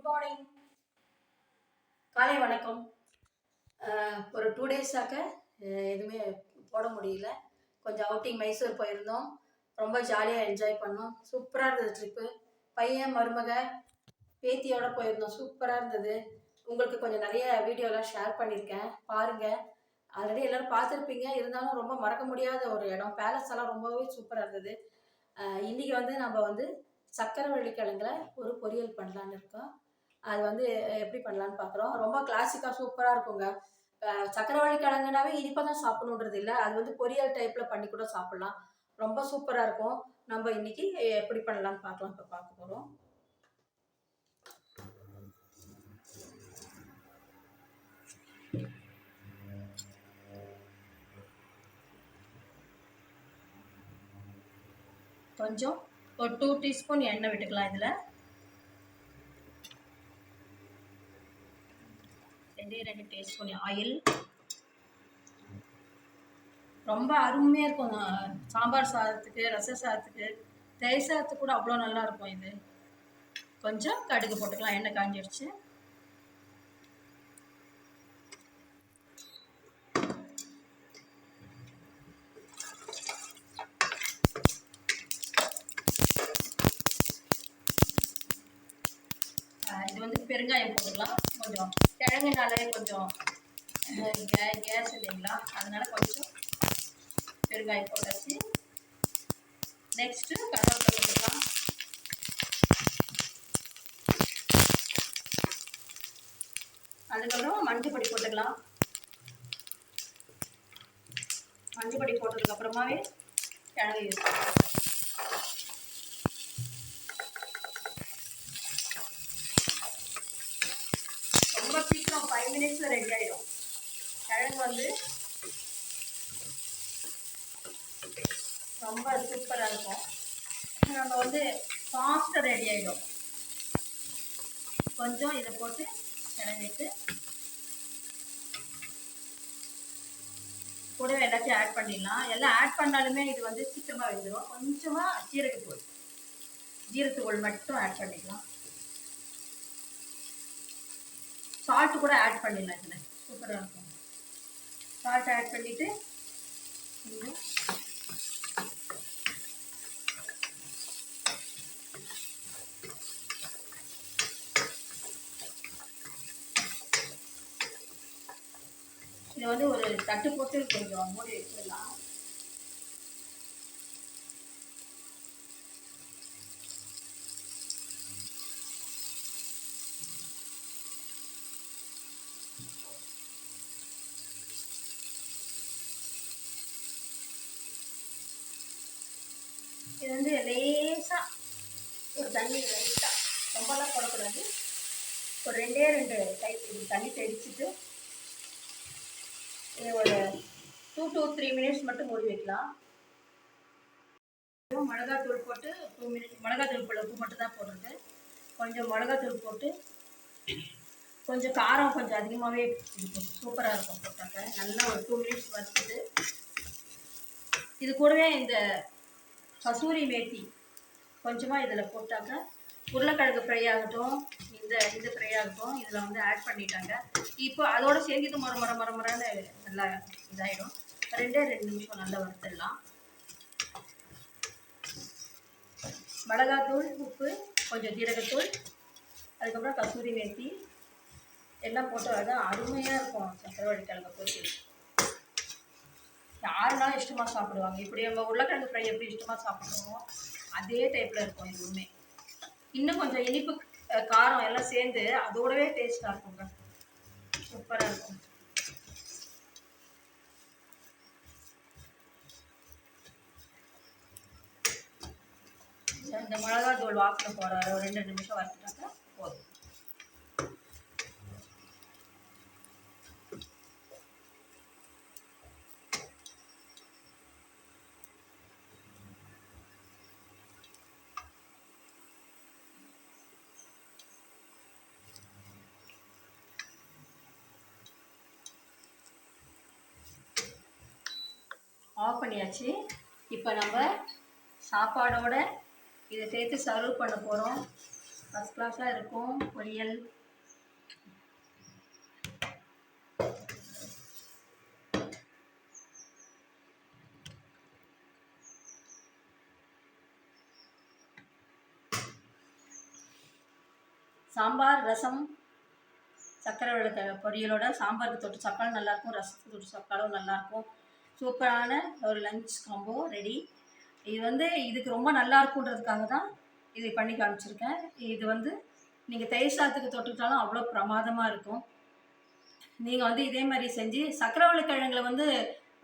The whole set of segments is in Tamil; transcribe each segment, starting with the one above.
குட் மார்னிங் காலை வணக்கம். ஒரு டூ டேஸாக எதுவுமே போட முடியல. கொஞ்சம் அவுட்டிங் மைசூர் போயிருந்தோம். ரொம்ப ஜாலியாக என்ஜாய் பண்ணோம். சூப்பராக இருந்தது ட்ரிப்பு பையன் மருமக பேத்தியோட போயிருந்தோம். சூப்பராக இருந்தது. உங்களுக்கு கொஞ்சம் நிறைய வீடியோலாம் ஷேர் பண்ணியிருக்கேன் பாருங்கள் ஆல்ரெடி எல்லோரும் பார்த்துருப்பீங்க. இருந்தாலும் ரொம்ப மறக்க முடியாத ஒரு இடம். பேலஸ் எல்லாம் ரொம்பவே சூப்பராக இருந்தது. இன்றைக்கி வந்து நம்ம வந்து சக்கரவள்ளி கிழங்குல ஒரு பொரியல் பண்ணலான்னு இருக்கோம். அது வந்து எப்படி பண்ணலான்னு பார்க்குறோம் ரொம்ப கிளாசிக்காக சூப்பராக இருக்குங்க. சக்கரவள்ளி கிழங்குனாவே இனிப்பாக தான் சாப்பிடணுன்றது இல்லை. அது வந்து பொரியல் டைப்பில் பண்ணி கூட சாப்பிட்லாம். ரொம்ப சூப்பராக இருக்கும். நம்ம இன்னைக்கு எப்படி பண்ணலான்னு பார்க்கலாம் இப்போ பார்க்க போகிறோம் கொஞ்சம் ஒரு டூ டீஸ்பூன் எண்ணெய் விட்டுக்கலாம் இதில். ரெண்டே ரெண்டு டீஸ்பூன் ஆயில். ரொம்ப அருமையாக இருக்கும். சாம்பார் சாதத்துக்கு ரச சாதத்துக்கு தயிர் சாதத்துக்கு கூட அவ்வளோ நல்லா இருக்கும் இது. கொஞ்சம் கடுகு போட்டுக்கலாம். எண்ணெய் காஞ்சிடுச்சு அஹ், இது வந்து பெருங்காயம் போட்டுக்கலாம். கொஞ்சம் கிழங்குனாலே கொஞ்சம் கே கேஸ் இல்லைங்களா? அதனால கொஞ்சம் பெருங்காயம் போட்டாச்சு. நெக்ஸ்ட்டு கருவேப்பிலை போட்டுக்கலாம். அதுக்கப்புறம் மஞ்சள் பொடி போட்டுக்கலாம். மஞ்சள் பொடி போட்டதுக்கு அப்புறமாவே கிழங்கு யூஸ் பண்ணலாம் ரொம்ப சீக்கிரம் ஃபைவ் மினிட்ஸில் ரெடி ஆயிடும் கிழங்கு வந்து ரொம்ப சூப்பராக இருக்கும். நம்ம வந்து ஃபாஸ்ட்டாக ரெடி ஆகிடும் கொஞ்சம் இதை போட்டு கிளம்பிட்டு கூடவே எல்லாத்தையும் ஆட் பண்ணிடலாம். எல்லாம் ஆட் பண்ணாலுமே இது வந்து சீக்கிரமாக வெந்துடும் கொஞ்சமாக ஜீரகத்தூள் ஜீரகத்தூள் மட்டும் ஆட் பண்ணிக்கலாம். சால்ட் கூட ஆட் பண்ணிடலாம் இதில். சூப்பராக இருக்கும். சால்ட் ஆட் பண்ணிவிட்டு இதை வந்து ஒரு தட்டு போட்டு கொஞ்சம் மூடி வச்சிடலாம். இது வந்து லேசாக ஒரு தண்ணி லைட்டாக ரொம்பலாம் போடக்கூடாது. ஒரு ரெண்டே ரெண்டு டைப் தண்ணி தெளிச்சுட்டு இது ஒரு டூ டூ த்ரீ மினிட்ஸ் மட்டும் மூடி வைக்கலாம். மிளகாத்தூள் போட்டு டூ மினிட்ஸ் மிளகாத்தூள் போட உப்பு மட்டும் தான் போடுறது கொஞ்சம் மிளகாத்தூள் போட்டு கொஞ்சம் காரம் கொஞ்சம் அதிகமாகவே இருக்கும். சூப்பராக இருக்கும் போட்டாக்க. நல்லா ஒரு டூ மினிட்ஸ் வச்சுட்டு இது கூடவே இந்த கசூரி மேத்தி கொஞ்சமாக இதில் போட்டாக்க உருளைக்கிழங்கு ஃப்ரை ஆகட்டும் இந்த இந்த ஃப்ரையாக இருக்கும். இதில் வந்து ஆட் பண்ணிட்டாங்க. இப்போ அதோட சேர்ந்து இது மர மர மர மரன்னு நல்லா இதாயிடும். ரெண்டே ரெண்டு நிமிஷம் நல்லா வறுத்துடலாம். மிளகாத்தூள் உப்பு கொஞ்சம் ஜீரகத்தூள் அதுக்கப்புறம் கசூரி மேத்தி. எல்லாம் போட்டு அதான் அருமையாக இருக்கும். சக்கரவள்ளி கிழங்கு போட்டு யாருனாலும் இஷ்டமாக சாப்பிடுவாங்க. இப்படி நம்ம உருளைக்கிழங்கு ஃப்ரை எப்படி இஷ்டமாக சாப்பிடுவோமோ அதே டைப்பில் இருக்கும் எதுவுமே. இன்னும் கொஞ்சம் இனிப்பு காரம் எல்லாம் சேர்ந்து அதோடவே டேஸ்ட்டாக இருக்குங்க. சூப்பராக இருக்கும். இந்த மிளகா தூள் வாசனை போகிற ஒரு ரெண்டு நிமிஷம் வறுத்துட்டாக்க போதும். ஆஃப் பண்ணியாச்சு. இப்போ நம்ம சாப்பாடோட இதை சேர்த்து சர்வ் பண்ண போகிறோம் ஃபஸ்ட் கிளாஸாக இருக்கும் பொரியல். சாம்பார் ரசம் சர்க்கரை பொரியலோட சாம்பாருக்கு தொட்டு சாப்பாடும் நல்லாயிருக்கும் ரசத்துக்கு தொட்டு சாப்பாடும் நல்லாயிருக்கும் சூப்பரான ஒரு லஞ்ச் காம்போ ரெடி இது வந்து இதுக்கு ரொம்ப நல்லா இருக்குன்றதுக்காக தான் இது பண்ணி காமிச்சிருக்கேன். இது வந்து நீங்கள் தயிர் சாதத்துக்கு தொட்டுக்கிட்டாலும் அவ்வளோ பிரமாதமாக இருக்கும். நீங்கள் வந்து இதே மாதிரி செஞ்சு சக்கரவள்ளி கிழங்குல வந்து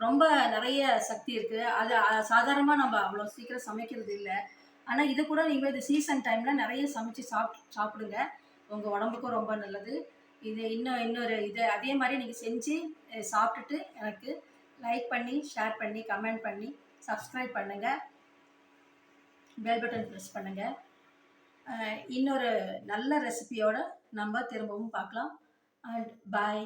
ரொம்ப நிறைய சக்தி இருக்குது அது சாதாரணமாக நம்ம அவ்வளோ சீக்கிரம் சமைக்கிறது இல்லை. ஆனால் இது கூட நீங்கள் இது சீசன் டைமில் நிறைய சமைச்சு சாப்பிட் சாப்பிடுங்க. உங்கள் உடம்புக்கும் ரொம்ப நல்லது. இது இன்னும் இன்னொரு இது அதே மாதிரி நீங்கள் செஞ்சு சாப்பிட்டுட்டு எனக்கு லைக் பண்ணி ஷேர் பண்ணி கமெண்ட் பண்ணி சப்ஸ்கிரைப் பண்ணுங்கள் பெல் பட்டன் ப்ரெஸ் பண்ணுங்கள் இன்னொரு நல்ல ரெசிபியோடு நம்ம திரும்பவும் பார்க்கலாம். அண்ட் பாய்